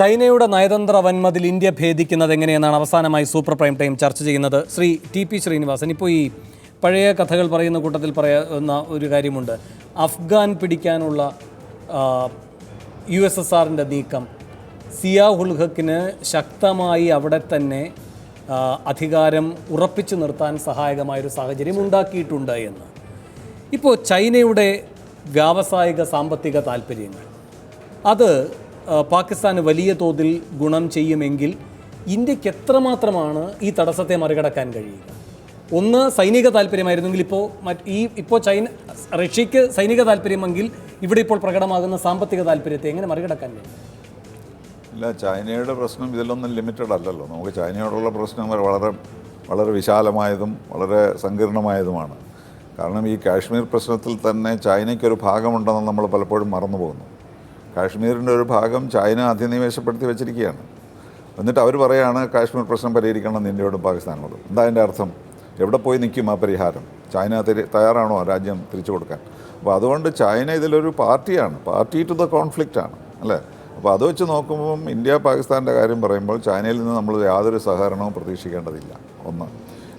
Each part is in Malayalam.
ചൈനയുടെ നയതന്ത്ര വൻമതിൽ ഇന്ത്യ ഭേദിക്കുന്നത് എങ്ങനെയെന്നാണ് അവസാനമായി സൂപ്പർ പ്രൈം ടൈം ചർച്ച ചെയ്യുന്നത്. ശ്രീ ടി പി ശ്രീനിവാസൻ ഇപ്പോൾ ഈ പഴയ കഥകൾ പറയുന്ന കൂട്ടത്തിൽ പറയുന്ന ഒരു കാര്യമുണ്ട്. അഫ്ഗാൻ പിടിക്കാനുള്ള യു എസ് എസ് ആറിന്റെ നീക്കം. സിയാ ഉൽഹക്കിന് ശക്തമായി അവിടെ തന്നെ അധികാരം ഉറപ്പിച്ചു നിർത്താൻ സഹായകമായൊരു സാഹചര്യം ഉണ്ടാക്കിയിട്ടുണ്ട് എന്ന്. ഇപ്പോൾ ചൈനയുടെ വ്യാവസായിക സാമ്പത്തിക താല്പര്യങ്ങൾ അത് പാകിസ്ഥാന് വലിയ തോതിൽ ഗുണം ചെയ്യുമെങ്കിൽ ഇന്ത്യയ്ക്ക് എത്രമാത്രമാണ് ഈ തടസ്സത്തെ മറികടക്കാൻ കഴിയുക? ഒന്ന് സൈനിക താല്പര്യമായിരുന്നെങ്കിൽ ഇപ്പോൾ മറ്റ് ഈ ഇപ്പോൾ ചൈന റഷ്യക്ക് സൈനിക താല്പര്യമെങ്കിൽ ഇവിടെ ഇപ്പോൾ പ്രകടമാകുന്ന സാമ്പത്തിക താല്പര്യത്തെ എങ്ങനെ മറികടക്കാൻ കഴിയും? ഇല്ല ചൈനയുടെ പ്രശ്നം ഇതിലൊന്നും ലിമിറ്റഡ് അല്ലല്ലോ. നമുക്ക് ചൈനയോടുള്ള പ്രശ്നം വളരെ വളരെ വിശാലമായതും വളരെ സങ്കീർണമായതുമാണ്. കാരണം ഈ കാശ്മീർ പ്രശ്നത്തിൽ തന്നെ ചൈനയ്ക്കൊരു ഭാഗമുണ്ടെന്ന് നമ്മൾ പലപ്പോഴും മറന്നു പോകുന്നു കാശ്മീരിന്റെ ഒരു ഭാഗം ചൈന അധിനിവേശപ്പെടുത്തി വെച്ചിരിക്കുകയാണ്. എന്നിട്ട് അവർ പറയാണ് കാശ്മീർ പ്രശ്നം പരിഹരിക്കണം ഇന്ത്യയോടും പാകിസ്ഥാനോടും. എന്താ അതിന്റെ അർത്ഥം? എവിടെ പോയി നിൽക്കും ആ പരിഹാരം? ചൈന തയ്യാറാണോ രാജ്യം തിരിച്ചു കൊടുക്കാൻ? അപ്പോൾ അതുകൊണ്ട് ചൈന ഇതിലൊരു പാർട്ടിയാണ്. പാർട്ടി ടു ദ കോൺഫ്ലിക്റ്റ് ആണ് അല്ലേ? അപ്പോൾ അത് വെച്ച് നോക്കുമ്പം ഇന്ത്യ പാകിസ്ഥാന്റെ കാര്യം പറയുമ്പോൾ ചൈനയിൽ നിന്ന് നമ്മൾ യാതൊരു സഹകരണവും പ്രതീക്ഷിക്കേണ്ടതില്ല. ഒന്ന്.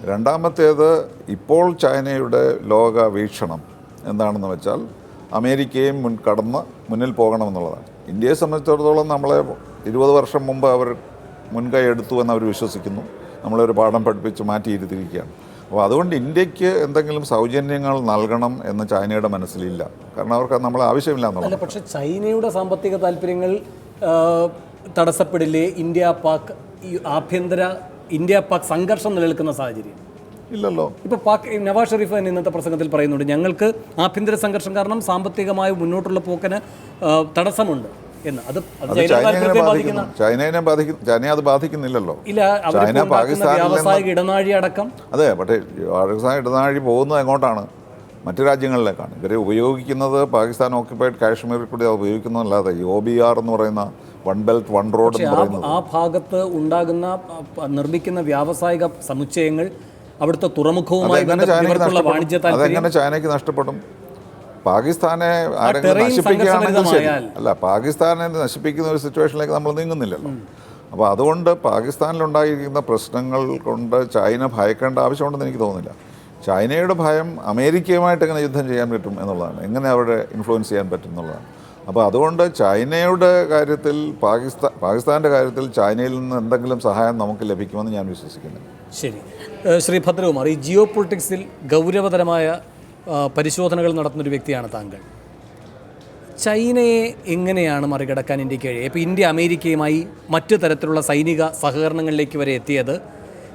രണ്ടാമത്തേത് ഇപ്പോൾ ചൈനയുടെ ലോക വീക്ഷണം എന്താണെന്ന് വെച്ചാൽ അമേരിക്കയും മുൻ കടന്ന് മുന്നിൽ പോകണമെന്നുള്ളതാണ്. ഇന്ത്യയെ സംബന്ധിച്ചിടത്തോളം നമ്മളെ ഇരുപത് വർഷം മുമ്പ് അവർ മുൻകൈ എടുത്തു എന്ന് അവർ വിശ്വസിക്കുന്നു. നമ്മളൊരു പാഠം പഠിപ്പിച്ച് മാറ്റിയിരുത്തിയിരിക്കുകയാണ്. അപ്പോൾ അതുകൊണ്ട് ഇന്ത്യയ്ക്ക് എന്തെങ്കിലും സൗജന്യങ്ങൾ നൽകണം എന്ന് ചൈനയുടെ മനസ്സിലില്ല. കാരണം അവർക്ക് നമ്മളെ ആവശ്യമില്ല എന്നുള്ളത്. പക്ഷേ ചൈനയുടെ സാമ്പത്തിക താല്പര്യങ്ങൾ തടസ്സപ്പെടില്ലേ ഇന്ത്യ പാക് ആഭ്യന്തര ഇന്ത്യ പാക് സംഘർഷം നിലനിൽക്കുന്ന സാഹചര്യം? ഇല്ലല്ലോ. ഇപ്പൊ പാക് നവാസ് ഷെരീഫ് തന്നെ ഇന്നത്തെ പ്രസംഗത്തിൽ പറയുന്നുണ്ട് ഞങ്ങൾക്ക് ആഭ്യന്തര സംഘർഷം കാരണം സാമ്പത്തികമായി മുന്നോട്ടുള്ള പോക്കിന് തടസ്സമുണ്ട് എന്ന്. അത് അത് അത് ചൈന ചൈനയെ ബാധിക്കുന്നു. ചൈനയെ ബാധിക്കും ചൈനയെ അത് ബാധിക്കുന്നില്ലല്ലോ. ഇല്ല ചൈന വ്യാവസായിക ഇടനാഴി അടക്കം അതെ പക്ഷേ പാകിസ്ഥാൻ ഇടനാഴി പോകുന്നത് എങ്ങോട്ടാണ്? മറ്റു രാജ്യങ്ങളിലേക്കാണ്. ഇവരെ ഉപയോഗിക്കുന്നത് പാകിസ്ഥാൻ ഓക്യുപ്പൈഡ് കാശ്മീരിൽ കൂടി അത് ഉപയോഗിക്കുന്നതല്ലാതെ യു ഒ ബി ആർ എന്ന് പറയുന്ന വൺ ബെൽറ്റ് വൺ റോഡ് എന്ന് പറയുന്നത്. ആ ഭാഗത്ത് ഉണ്ടാകുന്ന നിർമ്മിക്കുന്ന വ്യാവസായിക സമുച്ചയങ്ങൾ അവിടുത്തെ തുറമുഖവുമായി ബന്ധപ്പെട്ടുള്ള വാണിജ്യ അതെങ്ങനെ ചൈനയ്ക്ക് നഷ്ടപ്പെടും? പാകിസ്ഥാനെ ആരെങ്കിലും terrain നശിപ്പിക്കുകയാണെങ്കിൽ ശരി. അല്ല പാകിസ്ഥാനെ നശിപ്പിക്കുന്ന ഒരു സിറ്റുവേഷനിലേക്ക് നമ്മൾ നീങ്ങുന്നില്ലല്ലോ. അപ്പോൾ അതുകൊണ്ട് പാകിസ്ഥാനിലുണ്ടായിരിക്കുന്ന പ്രശ്നങ്ങൾ കൊണ്ട് ചൈന ഭയക്കേണ്ട ആവശ്യമുണ്ടെന്ന് എനിക്ക് തോന്നുന്നില്ല. ചൈനയുടെ ഭയം അമേരിക്കയുമായിട്ട് എങ്ങനെ യുദ്ധം ചെയ്യാൻ പറ്റും എന്നുള്ളതാണ്. എങ്ങനെ അവരെ ഇൻഫ്ലുവൻസ് ചെയ്യാൻ പറ്റും എന്നുള്ളതാണ്. അപ്പോൾ അതുകൊണ്ട് ചൈനയുടെ കാര്യത്തിൽ പാകിസ്ഥാൻ പാകിസ്ഥാന്റെ കാര്യത്തിൽ ചൈനയിൽ നിന്ന് എന്തെങ്കിലും സഹായം നമുക്ക് ലഭിക്കുമെന്ന് ഞാൻ വിശ്വസിക്കുന്നില്ല. ശരി. ശ്രീ ഭദ്രകുമാർ ഈ ജിയോ പൊളിറ്റിക്സിൽ ഗൗരവതരമായ പരിശോധനകൾ നടത്തുന്ന ഒരു വ്യക്തിയാണ് താങ്കൾ. ചൈനയെ എങ്ങനെയാണ് മറികടക്കാൻ ഇന്ത്യയ്ക്ക് കഴിയുക? ഇപ്പോൾ ഇന്ത്യ അമേരിക്കയുമായി മറ്റു തരത്തിലുള്ള സൈനിക സഹകരണങ്ങളിലേക്ക് വരെ എത്തിയത്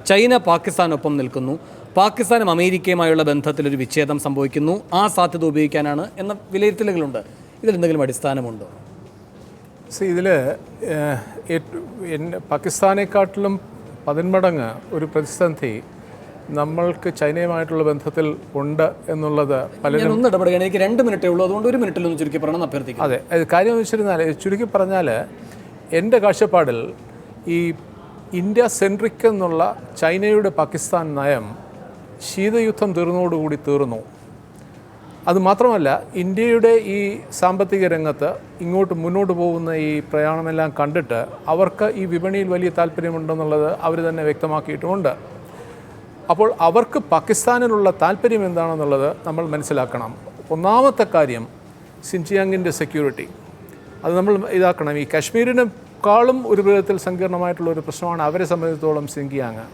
ചൈന പാകിസ്ഥാനൊപ്പം നിൽക്കുന്നു. പാകിസ്ഥാനും അമേരിക്കയുമായുള്ള ബന്ധത്തിലൊരു വിച്ഛേദം സംഭവിക്കുന്നു. ആ സാധ്യത ഉപയോഗിക്കാനാണ് എന്ന വിലയിരുത്തലുകളുണ്ട്. ഇതിലെന്തെങ്കിലും അടിസ്ഥാനമുണ്ടോ? സി ഇതിൽ പാകിസ്ഥാനെക്കാട്ടിലും പതിന്മടങ്ങ് ഒരു പ്രതിസന്ധി നമ്മൾക്ക് ചൈനയുമായിട്ടുള്ള ബന്ധത്തിൽ ഉണ്ട് എന്നുള്ളത് പലരും ഞാൻ ഒന്ന് ഇടപെടുകയാണ്. എനിക്ക് രണ്ട് മിനിറ്റേ ഉള്ളൂ. അതുകൊണ്ട് ഒരു മിനിറ്റിൽ ഒന്ന് ചുരുക്കി പറയണം അഭ്യർത്ഥിക്കും. അതെ. അത് കാര്യം എന്ന് വെച്ചിരുന്നാൽ ചുരുക്കി പറഞ്ഞാൽ എന്റെ കാഴ്ചപ്പാടിൽ ഈ ഇന്ത്യ സെൻട്രിക് എന്നുള്ള ചൈനയുടെ പാകിസ്ഥാൻ നയം ശീതയുദ്ധം തീർന്നോടുകൂടി തീർന്നു. അതുമാത്രമല്ല ഇന്ത്യയുടെ ഈ സാമ്പത്തിക രംഗത്ത് ഇങ്ങോട്ട് മുന്നോട്ട് പോകുന്ന ഈ പ്രയാണമെല്ലാം കണ്ടിട്ട് അവർക്ക് ഈ വിപണിയിൽ വലിയ താല്പര്യമുണ്ടെന്നുള്ളത് അവർ തന്നെ വ്യക്തമാക്കിയിട്ടുമുണ്ട്. അപ്പോൾ അവർക്ക് പാകിസ്ഥാനിലുള്ള താല്പര്യം എന്താണെന്നുള്ളത് നമ്മൾ മനസ്സിലാക്കണം. ഒന്നാമത്തെ കാര്യം സിൻജിയാങ്ങിന്റെ സെക്യൂരിറ്റി. അത് നമ്മൾ ഇതാക്കണം. ഈ കാശ്മീരിനെക്കാളും ഒരു വിധത്തിൽ സങ്കീർണമായിട്ടുള്ള ഒരു പ്രശ്നമാണ് അവരെ സംബന്ധിച്ചിടത്തോളം സിൻജിയാങ്.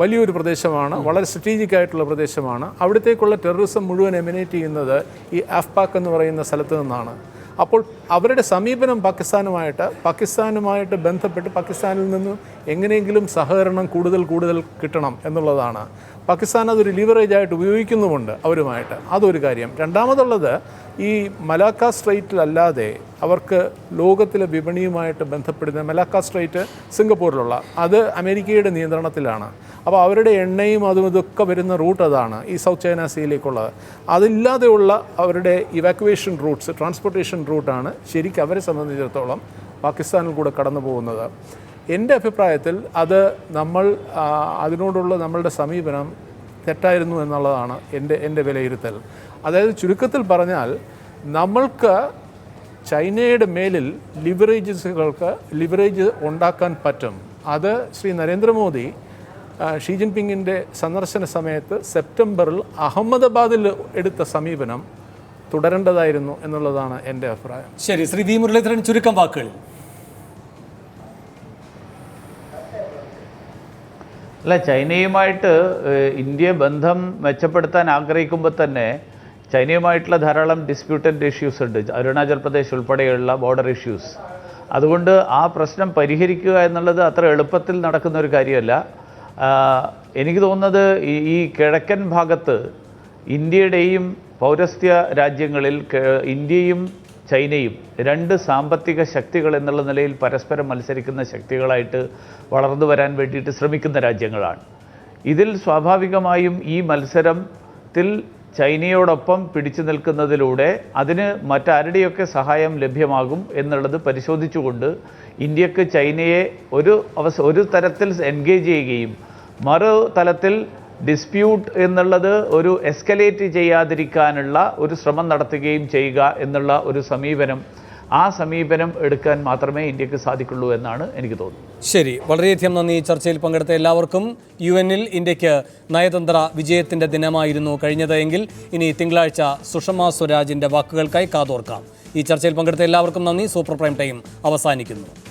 വലിയൊരു പ്രദേശമാണ് വളരെ സ്ട്രാറ്റജിക് ആയിട്ടുള്ള പ്രദേശമാണ്. അവിടത്തേക്കുള്ള ടെററിസം മുഴുവൻ എമിനേറ്റ് ചെയ്യുന്നത് ഈ അഫ്പാക്ക് എന്ന് പറയുന്ന സ്ഥലത്ത് നിന്നാണ്. അപ്പോൾ അവരുടെ സമീപനം പാകിസ്ഥാനുമായിട്ട് പാകിസ്ഥാനുമായിട്ട് ബന്ധപ്പെട്ട് പാകിസ്ഥാനിൽ നിന്നും എങ്ങനെയെങ്കിലും സഹകരണം കൂടുതൽ കൂടുതൽ കിട്ടണം എന്നുള്ളതാണ്. പാകിസ്ഥാൻ അതൊരു ആയിട്ട് ഉപയോഗിക്കുന്നുമുണ്ട് അവരുമായിട്ട്. അതൊരു കാര്യം. രണ്ടാമതുള്ളത് ഈ മലാക്ക സ്ട്രൈറ്റിലല്ലാതെ അവർക്ക് ലോകത്തിലെ വിപണിയുമായിട്ട് ബന്ധപ്പെടുന്ന മലാക്ക സ്ട്രൈറ്റ് സിംഗപ്പൂരിലുള്ള അത് അമേരിക്കയുടെ നിയന്ത്രണത്തിലാണ്. അപ്പോൾ അവരുടെ എണ്ണയും അതും ഇതൊക്കെ വരുന്ന റൂട്ട് അതാണ് ഈ സൗത്ത് ചൈന സീയിലേക്കുള്ളത്. അതില്ലാതെയുള്ള അവരുടെ ഇവാക്വേഷൻ റൂട്ട്സ് ട്രാൻസ്പോർട്ടേഷൻ റൂട്ടാണ് ശരിക്കും അവരെ സംബന്ധിച്ചിടത്തോളം പാകിസ്ഥാനിൽ കൂടെ കടന്നു പോകുന്നത് എന്റെ അഭിപ്രായത്തിൽ അത് നമ്മൾ അതിനോടുള്ള നമ്മളുടെ സമീപനം തെറ്റായിരുന്നു എന്നുള്ളതാണ് എന്റെ എന്റെ വിലയിരുത്തൽ. അതായത് ചുരുക്കത്തിൽ പറഞ്ഞാൽ നമ്മൾക്ക് ചൈനയുടെ മേലിൽ ലിവറേജസുകൾക്ക് ലിവറേജ് ഉണ്ടാക്കാൻ പറ്റും. അത് ശ്രീ നരേന്ദ്രമോദി ഷീ ജിൻപിങ്ങിന്റെ സന്ദർശന സമയത്ത് സെപ്റ്റംബറിൽ അഹമ്മദാബാദിൽ എടുത്ത സമീപനം തുടരേണ്ടതായിരുന്നു എന്നുള്ളതാണ് എന്റെ അഭിപ്രായം. ശരി ശ്രീ വി മുരളീധരൻ ചുരുക്കം വാക്കുകളിൽ. അല്ല ചൈനയുമായിട്ട് ഇന്ത്യ ബന്ധം മെച്ചപ്പെടുത്താൻ ആഗ്രഹിക്കുമ്പോൾ തന്നെ ചൈനയുമായിട്ടുള്ള ധാരാളം ഡിസ്പ്യൂട്ടന്റ് ഇഷ്യൂസ് ഉണ്ട്. അരുണാചൽ പ്രദേശ് ഉൾപ്പെടെയുള്ള ബോർഡർ ഇഷ്യൂസ് അതുകൊണ്ട് ആ പ്രശ്നം പരിഹരിക്കുക എന്നുള്ളത് അത്ര എളുപ്പത്തിൽ നടക്കുന്ന ഒരു കാര്യമല്ല. എനിക്ക് തോന്നുന്നത് ഈ കിഴക്കൻ ഭാഗത്ത് ഇന്ത്യയുടെയും പൗരസ്ത്യ രാജ്യങ്ങളിൽ ഇന്ത്യയും ചൈനയും രണ്ട് സാമ്പത്തിക ശക്തികൾ എന്നുള്ള നിലയിൽ പരസ്പരം മത്സരിക്കുന്ന ശക്തികളായിട്ട് വളർന്നു വരാൻ വേണ്ടിയിട്ട് ശ്രമിക്കുന്ന രാജ്യങ്ങളാണ്. ഇതിൽ സ്വാഭാവികമായും ഈ മത്സരത്തിൽ ചൈനയോടൊപ്പം പിടിച്ചു നിൽക്കുന്നതിലൂടെ അതിന് മറ്റാരുടെയൊക്കെ സഹായം ലഭ്യമാകും എന്നുള്ളത് പരിശോധിച്ചുകൊണ്ട് ഇന്ത്യയ്ക്ക് ചൈനയെ ഒരു അവസ ഒരു തരത്തിൽ എൻഗേജ് ചെയ്യുകയും മറു തലത്തിൽ ഡിസ്പ്യൂട്ട് എന്നുള്ളത് ഒരു എസ്കലേറ്റ് ചെയ്യാതിരിക്കാനുള്ള ഒരു ശ്രമം നടത്തുകയും ചെയ്യുക എന്നുള്ള ഒരു സമീപനം ആ സമീപനം എടുക്കാൻ മാത്രമേ ഇന്ത്യയ്ക്ക് സാധിക്കുള്ളൂ എന്നാണ് എനിക്ക് തോന്നുന്നത്. ശരി വളരെയധികം നന്ദി. ചർച്ചയിൽ പങ്കെടുത്ത എല്ലാവർക്കും യു എന്നിൽ ഇന്ത്യയ്ക്ക് നയതന്ത്ര വിജയത്തിന്റെ ദിനമായിരുന്നു കഴിഞ്ഞത് എങ്കിൽ ഇനി തിങ്കളാഴ്ച സുഷമ സ്വരാജിന്റെ വാക്കുകൾക്കായി കാതോർക്കാം. ഈ ചർച്ചയിൽ പങ്കെടുത്ത എല്ലാവർക്കും നന്ദി. സൂപ്പർ പ്രൈം ടൈം അവസാനിക്കുന്നു.